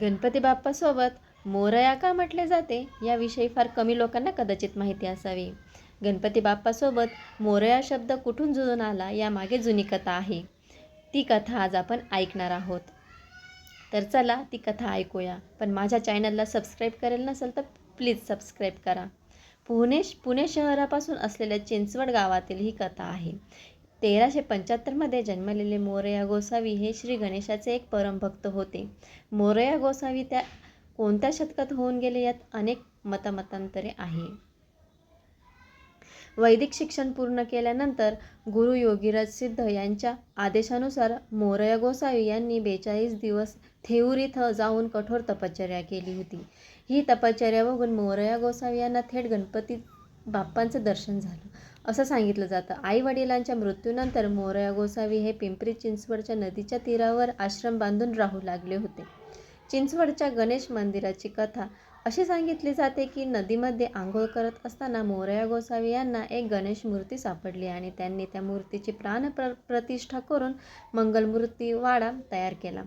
गणपती बाप्पासोबत मोरया का म्हटले जाते? याविषयी फार कमी लोकांना कदाचित माहिती असावी. गणपती बाप्पासोबत मोरया शब्द कुठून जुळून आला यामागे जुनी कथा आहे. ती कथा आज आपण ऐकणार आहोत. तर चला ती कथा ऐकूया. पण माझ्या चॅनलला सबस्क्राईब करेल नसेल तर प्लीज सबस्क्राईब करा. पुणे पुणे शहरापासून असलेल्या चिंचवड गावातील ही कथा आहे. तेराशे पंच्याहत्तरमध्ये जन्मलेले मोरया गोसावी हे श्री गणेशाचे एक परमभक्त होते. मोरया गोसावी त्या कोणत्या शतकात होऊन गेले यात अनेक मतमतांतरे आहे. वैदिक शिक्षण पूर्ण केल्यानंतर गुरु योगीराज सिद्ध यांच्या आदेशानुसार मोरया गोसावी यांनी बेचाळीस दिवस थेऊर इथं जाऊन कठोर तपश्चर्या केली होती. ही तपश्चर्या बघून मोरया गोसावी यांना थेट गणपती बाप्पांचं दर्शन झालं. असं सांगितलं जातं. आई वडिलांच्या मृत्यूनंतर मोरया गोसावी हे पिंपरी चिंचवडच्या नदीच्या तीरावर आश्रम बांधून राहू लागले होते. चिंचवडच्या गणेश मंदिराची कथा अशी सांगितली जाते की नदीमध्ये आंघोळ करत असताना मोरया गोसावी यांना एक गणेश मूर्ती सापडली आणि त्यांनी त्या मूर्तीची प्राण प्र प्रतिष्ठा करून मंगलमूर्ती वाडा तयार केला.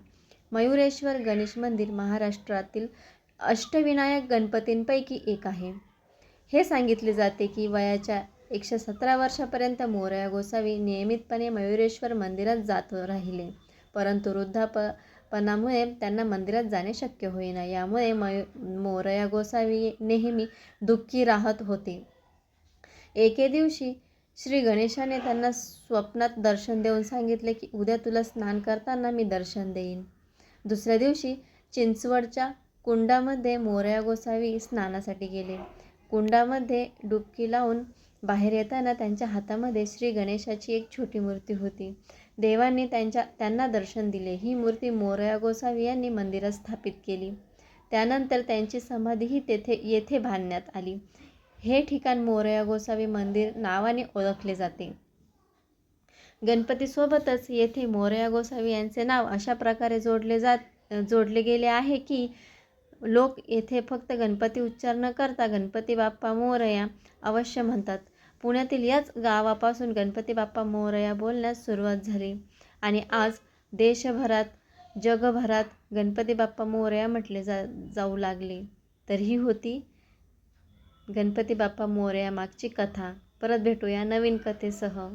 मयुरेश्वर गणेश मंदिर महाराष्ट्रातील अष्टविनायक गणपतींपैकी एक आहे. हे सांगितले जाते की वयाच्या एकशे सतरा वर्षापर्यंत मोरया गोसावी नियमितपणे मयुरेश्वर मंदिरात जात राहिले. परंतु वृद्धापणामुळे त्यांना मंदिरात जाणे शक्य होईना. यामुळे मयू मोरया गोसावी नेहमी दुःखी राहत होते. एके दिवशी श्री गणेशाने त्यांना स्वप्नात दर्शन देऊन सांगितले की उद्या तुला स्नान करताना मी दर्शन देईन. दुसऱ्या दिवशी चिंचवडच्या कुंडामध्ये मोरया गोसावी स्नानासाठी गेले. कुंडामध्ये डुबकी लावून बाहेर येताना त्यांच्या हातामध्ये श्री गणेशाची एक छोटी मूर्ती होती. देवांनी त्यांच्या त्यांना दर्शन दिले. ही मूर्ती मोरया गोसावी यांनी मंदिरात स्थापित केली. त्यानंतर त्यांची समाधीही तेथे येथे बांधण्यात आली. हे ठिकाण मोरया गोसावी मंदिर नावाने ओळखले जाते. गणपतीसोबतच येथे मोरया गोसावी यांचे नाव अशा प्रकारे जोडले जात जोडले गेले आहे की लोक येथे फक्त गणपती उच्चार न करता गणपती बाप्पा मोरया अवश्य म्हणतात. पुण्यातील याच गावापासून गणपती बाप्पा मोरया बोलण्यास सुरुवात झाली. आणि आज देशभरात जगभरात गणपती बाप्पा मोरया म्हटले जा जाऊ लागले. तर ही होती गणपती बाप्पा मोरया मागची कथा. परत भेटूया नवीन कथेसह.